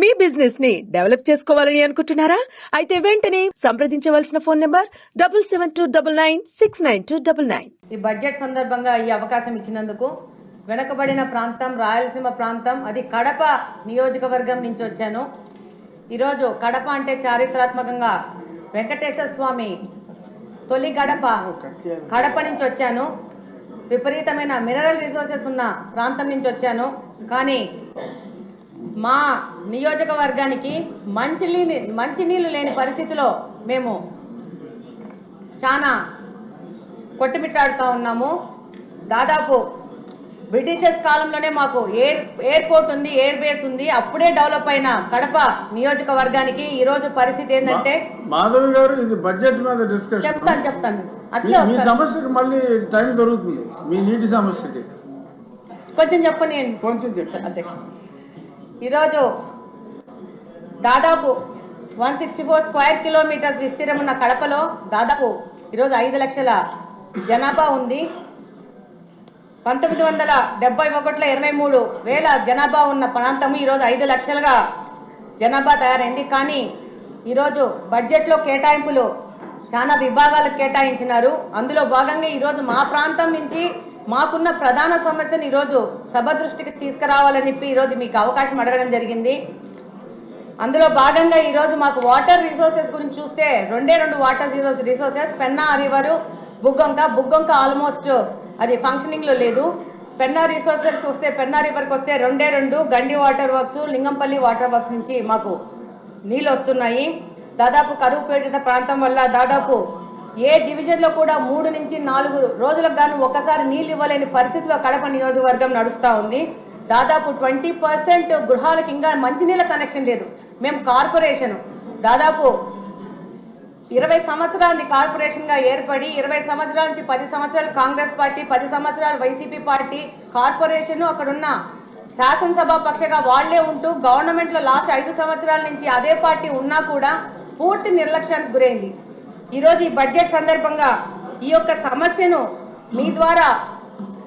మీ బిజినెస్ని డెవలప్ చేసుకోవాలని అనుకుంటున్నారా? అయితే వెంటనే సంప్రదించవలసిన phone number double seven two double nine six nine two double nine. ఈ బడ్జెట్ సందర్భంగా ఈ అవకాశం ఇచ్చినందుకు వెనకబడిన ప్రాంతం రాయలసీమ ప్రాంతం అది కడప నియోజకవర్గం నుంచి వచ్చాను. ఈరోజు కడప అంటే చారిత్రాత్మకంగా వెంకటేశ్వర స్వామి తొలి గడప కడప నుంచి వచ్చాను. విపరీతమైన మినరల్ రిసోర్సెస్ ఉన్న ప్రాంతం నుంచి వచ్చాను. కానీ మా నియోజకవర్గానికి మంచినీళ్ళు మంచినీళ్ళు లేని పరిస్థితిలో మేము చాలా కొట్టుమిట్టాడుతూ ఉన్నాము. దాదాపు బ్రిటిషర్స్ కాలంలోనే మాకు ఎయిర్ ఎయిర్పోర్ట్ ఉంది ఎయిర్ బేస్ ఉంది. అప్పుడే డెవలప్ అయిన కడప నియోజకవర్గానికి ఈ రోజు పరిస్థితి ఏంటంటే మాధవి గారు ఇది బడ్జెట్ మీద డిస్కషన్ చెప్తాను చెప్తాను. మీ- అట్లే మీ సమస్యకి మళ్ళీ టైం దొరుకుతుంది. మీ నీటి సమస్యకి. కొంచెం చెప్పండి కొంచెం చెప్పండి. అధ్యక్ష. ఈరోజు దాదాపు one sixty four square kilometres విస్తీర్ణం ఉన్న కడపలో దాదాపు ఈరోజు ఐదు లక్షల జనాభా ఉంది. పంతొమ్మిది వందల డెబ్బై ఒకటిలో ఇరవై మూడు వేల జనాభా ఉన్న ప్రాంతం ఈరోజు ఐదు లక్షలుగా జనాభా తయారైంది. కానీ ఈరోజు బడ్జెట్లో కేటాయింపులు చాలా విభాగాలకు కేటాయించినారు. అందులో భాగంగా ఈరోజు మా ప్రాంతం నుంచి మాకున్న ప్రధాన సమస్యను ఈరోజు సభ దృష్టికి తీసుకురావాలని చెప్పి ఈరోజు మీకు అవకాశం అడగడం జరిగింది. అందులో భాగంగా ఈరోజు మాకు వాటర్ రిసోర్సెస్ గురించి చూస్తే రెండే రెండు water resources. Penna river Buggavanka. Buggavanka almost అది ఫంక్షనింగ్లో లేదు. పెన్నా రిసోర్సెస్ వస్తే పెన్నా రివర్కి వస్తే రెండే రెండు Gandi water works Lingampalli water works నుంచి మాకు నీళ్ళు వస్తున్నాయి. దాదాపు కరువు ప్రాంతం వల్ల దాదాపు ఏ డివిజన్లో కూడా మూడు నుంచి నాలుగు రోజులకు గాను ఒక్కసారి నీళ్ళు ఇవ్వలేని పరిస్థితిలో కడప నియోజకవర్గం నడుస్తూ ఉంది. దాదాపు ట్వంటీ పర్సెంట్ గృహాలకు ఇంకా మంచినీళ్ళ కనెక్షన్ లేదు. మేము కార్పొరేషన్ దాదాపు ఇరవై సంవత్సరాలు కార్పొరేషన్గా ఏర్పడి ఇరవై సంవత్సరాల నుంచి పది సంవత్సరాలు కాంగ్రెస్ పార్టీ పది సంవత్సరాలు వైసీపీ పార్టీ కార్పొరేషన్ అక్కడున్న శాసనసభ పక్షగా వాళ్ళే ఉంటూ గవర్నమెంట్లో లాస్ట్ ఐదు సంవత్సరాల నుంచి అదే పార్టీ ఉన్నా కూడా పూర్తి నిర్లక్ష్యానికి గురైంది. ఈరోజు ఈ బడ్జెట్ సందర్భంగా ఈ యొక్క సమస్యను మీ ద్వారా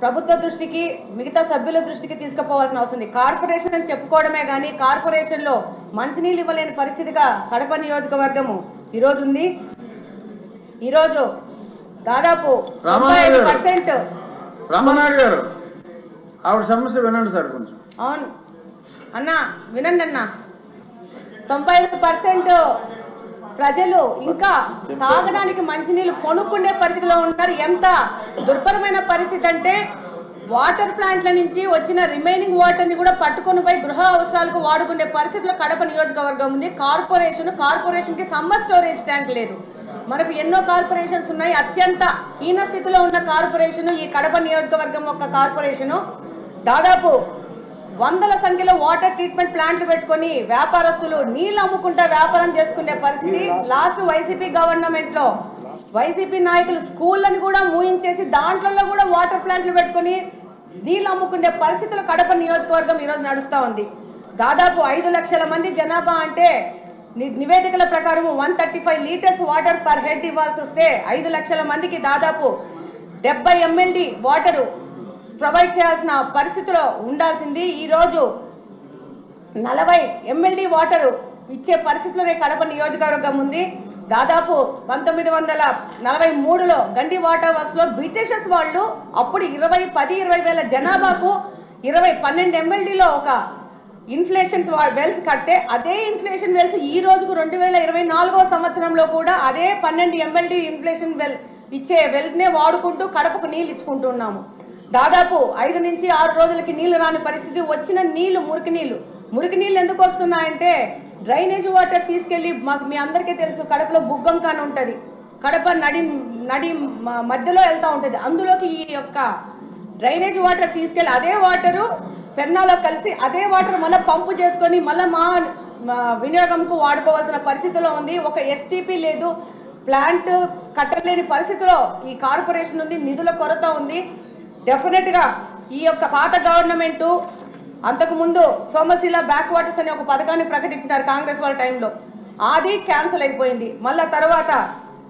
ప్రభుత్వ దృష్టికి మిగతా సభ్యుల దృష్టికి తీసుకుపోవాల్సిన అవసరం ఉంది. కార్పొరేషన్ అని చెప్పుకోవడమే కానీ కార్పొరేషన్లో మంచినీళ్ళు ఇవ్వలేని పరిస్థితిగా కడప నియోజకవర్గము ఈరోజు ఉంది. ఈరోజు దాదాపు రామారావు గారు. పర్సెంట్ రామనాయుడు గారు ఆవిడ సమస్య వినండి సార్ కొంచెం. అవును. అన్నా వినండి అన్నా. తొంభై ఐదు పర్సెంట్ ప్రజలు ఇంకా తాగడానికి మంచినీళ్ళు కొనుక్కునే పరిస్థితిలో ఉంటారు ఎంత దుర్భరమైన పరిస్థితి అంటే వాటర్ ప్లాంట్ల నుంచి వచ్చిన రిమైనింగ్ వాటర్ని కూడా పట్టుకొని పోయి గృహ అవసరాలకు వాడుకునే పరిస్థితిలో కడప నియోజకవర్గం ఉంది. కార్పొరేషన్ కార్పొరేషన్కి సమ్మర్ స్టోరేజ్ ట్యాంక్ లేదు. మనకు ఎన్నో కార్పొరేషన్స్ ఉన్నాయి. అత్యంత హీన స్థితిలో ఉన్న కార్పొరేషన్ ఈ కడప నియోజకవర్గం ఒక కార్పొరేషను దాదాపు వందల సంఖ్యలో వాటర్ ట్రీట్మెంట్ ప్లాంట్లు పెట్టుకొని వ్యాపారస్తులు నీళ్ళు అమ్ముకుంటా వ్యాపారం చేసుకునే పరిస్థితి లాస్ట్ వైసీపీ గవర్నమెంట్లో వైసీపీ నాయకులు స్కూళ్ళని కూడా మూయించేసి దాంట్లో కూడా వాటర్ ప్లాంట్లు పెట్టుకొని నీళ్ళు అమ్ముకునే పరిస్థితులు కడప నియోజకవర్గం ఈరోజు నడుస్తూ ఉంది. దాదాపు ఐదు లక్షల మంది జనాభా అంటే నివేదికల ప్రకారం one thirty five litres water per head ఇవ్వాల్సి వస్తే ఐదు లక్షల మందికి దాదాపు డెబ్బై ఎంఎల్డి వాటరు ప్రొవైడ్ చేయాల్సిన పరిస్థితిలో ఉండాల్సింది ఈరోజు నలభై ఎమ్మెల్డీ వాటర్ ఇచ్చే పరిస్థితిలోనే కడప నియోజకవర్గం ఉంది. దాదాపు పంతొమ్మిది వందల నలభై మూడులో గండి వాటర్ వర్క్స్లో బ్రిటిషర్స్ వాళ్ళు అప్పుడు ఇరవై పది ఇరవై వేల జనాభాకు ఇరవై పన్నెండు ఎమ్మెల్డీలో ఒక ఇన్ఫ్లేషన్ వెల్స్ కట్టే అదే ఇన్ఫ్లేషన్ వెల్స్ ఈ రోజుకు రెండు వేల ఇరవై నాలుగో సంవత్సరంలో కూడా అదే పన్నెండు ఎమ్మెల్డీ ఇన్ఫ్లేషన్ వెల్ ఇచ్చే వెల్నే వాడుకుంటూ కడపకు నీళ్ళు ఇచ్చుకుంటున్నాము దాదాపు ఐదు నుంచి ఆరు రోజులకి నీళ్ళు రాని పరిస్థితి వచ్చిన నీళ్ళు మురికి నీళ్ళు. మురికి నీళ్ళు ఎందుకు వస్తున్నాయంటే డ్రైనేజ్ వాటర్ తీసుకెళ్ళి మాకు మీ అందరికీ తెలుసు కడపలో బుగ్గం కాని ఉంటుంది. కడప నడి నడి మధ్యలో వెళ్తూ ఉంటుంది. అందులోకి ఈ యొక్క డ్రైనేజ్ వాటర్ తీసుకెళ్ళి అదే వాటరు పెన్నాలో కలిసి అదే వాటర్ మళ్ళీ పంపు చేసుకొని మళ్ళీ మా వినియోగంకు వాడుకోవాల్సిన పరిస్థితిలో ఉంది. ఒక ఎస్టీపీ లేదు ప్లాంట్ కట్టలేని పరిస్థితిలో ఈ కార్పొరేషన్ ఉంది నిధుల కొరత ఉంది. డెఫినెట్గా ఈ యొక్క పాత గవర్నమెంటు అంతకు ముందు సోమశిల బ్యాక్ వాటర్స్ అనే ఒక పథకాన్ని ప్రకటించినారు కాంగ్రెస్ వాళ్ళ టైంలో అది క్యాన్సిల్ అయిపోయింది. మళ్ళా తర్వాత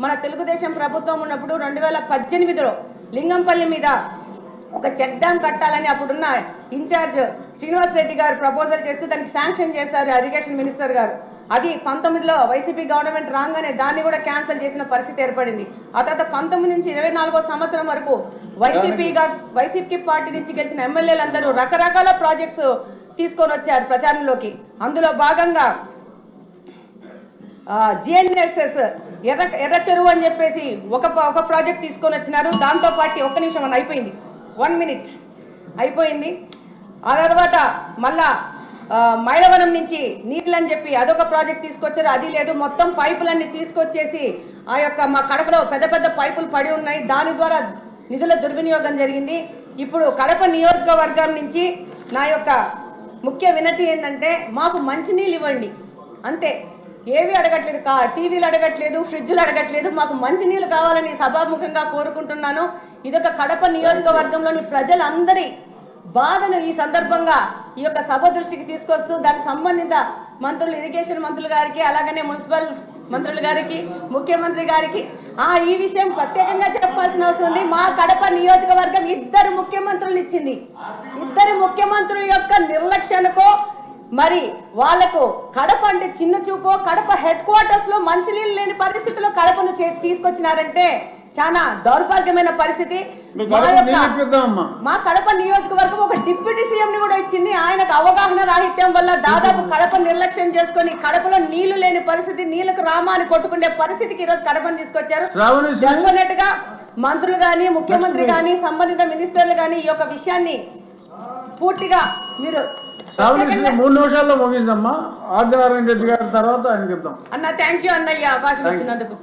మన తెలుగుదేశం ప్రభుత్వం ఉన్నప్పుడు రెండు వేల పద్దెనిమిదిలో లింగంపల్లి మీద ఒక చెక్ డ్యామ్ కట్టాలని అప్పుడున్న ఇన్ఛార్జ్ శ్రీనివాస్ రెడ్డి గారు ప్రపోజల్ చేస్తూ దానికి శాంక్షన్ చేశారు ఇరిగేషన్ మినిస్టర్ గారు. అది పంతొమ్మిదిలో వైసీపీ గవర్నమెంట్ రాగానే దాన్ని కూడా క్యాన్సిల్ చేసిన పరిస్థితి ఏర్పడింది. ఆ తర్వాత పంతొమ్మిది నుంచి ఇరవై నాలుగో సంవత్సరం వరకు వైసీపీగా వైసీపీ పార్టీ నుంచి గెలిచిన ఎమ్మెల్యేలందరూ రకరకాల ప్రాజెక్ట్స్ తీసుకొని వచ్చారు ప్రచారంలోకి. అందులో భాగంగా జిఎన్ఎస్ఎస్ ఎర్ర ఎర్ర చెరువు అని చెప్పేసి ఒక ఒక ప్రాజెక్ట్ తీసుకొని వచ్చినారు. దాంతో పాటు ఒక్క నిమిషం అని అయిపోయింది. వన్ మినిట్ అయిపోయింది. ఆ తర్వాత మళ్ళా మైలవనం మైలవరం నుంచి నీళ్ళు అని చెప్పి అదొక ప్రాజెక్ట్ తీసుకొచ్చారు. అది లేదు మొత్తం పైపులన్నీ తీసుకొచ్చేసి ఆ యొక్క మా కడపలో పెద్ద పెద్ద పైపులు పడి ఉన్నాయి. దాని ద్వారా నిధుల దుర్వినియోగం జరిగింది. ఇప్పుడు కడప నియోజకవర్గం నుంచి నా యొక్క ముఖ్య వినతి ఏంటంటే మాకు మంచినీళ్ళు ఇవ్వండి. అంతే. ఏవి అడగట్లేదు కా టీవీలు అడగట్లేదు ఫ్రిడ్జ్లు అడగట్లేదు. మాకు మంచినీళ్ళు కావాలని సభాముఖంగా కోరుకుంటున్నాను. ఇదొక కడప నియోజకవర్గంలోని ప్రజలందరి బాధను ఈ సందర్భంగా ఈ యొక్క సభ దృష్టికి తీసుకొస్తూ దానికి సంబంధిత మంత్రులు ఇరిగేషన్ మంత్రులు గారికి అలాగనే మున్సిపల్ మంత్రులు గారికి ముఖ్యమంత్రి గారికి ఆ ఈ విషయం ప్రత్యేకంగా చెప్పాల్సిన అవసరం ఉంది. మా కడప నియోజకవర్గం ఇద్దరు ముఖ్యమంత్రులు ఇచ్చింది. ఇద్దరు ముఖ్యమంత్రుల యొక్క నిర్లక్ష్యానికో మరి వాళ్ళకు కడప అంటే చిన్న చూపు కడప హెడ్ క్వార్టర్స్లో మంచినీళ్ళు లేని పరిస్థితిలో కడపను చే- తీసుకొచ్చినారంటే చాలా దౌర్భాగ్యమైన పరిస్థితి. మా కడప నియోజకవర్గం ఒక డిప్యూటీ సీఎం ని కూడా ఇచ్చింది. ఆయనకు అవగాహన రాహిత్యం వల్ల దాదాపు కడప నిర్లక్ష్యం చేసుకొని కడపలో నీళ్ళు లేని పరిస్థితి నీళ్ళకు రామాని కొట్టుకునే పరిస్థితికి ఈరోజు కడపను తీసుకొచ్చారు. శ్రావణి శ్రీ- డెఫినెట్గా మంత్రులు గాని ముఖ్యమంత్రి గాని సంబంధిత మినిస్టర్లు గాని ఈ యొక్క విషయాన్ని పూర్తిగా మీరు మూడు నిమిషాల్లో ముగించమ్మా. ఆదినారాయణ రెడ్డి గారి తర్వాత ఆయనకి అన్న థ్యాంక్ యూ అన్నయ్య అవకాశం ఇచ్చినందుకు.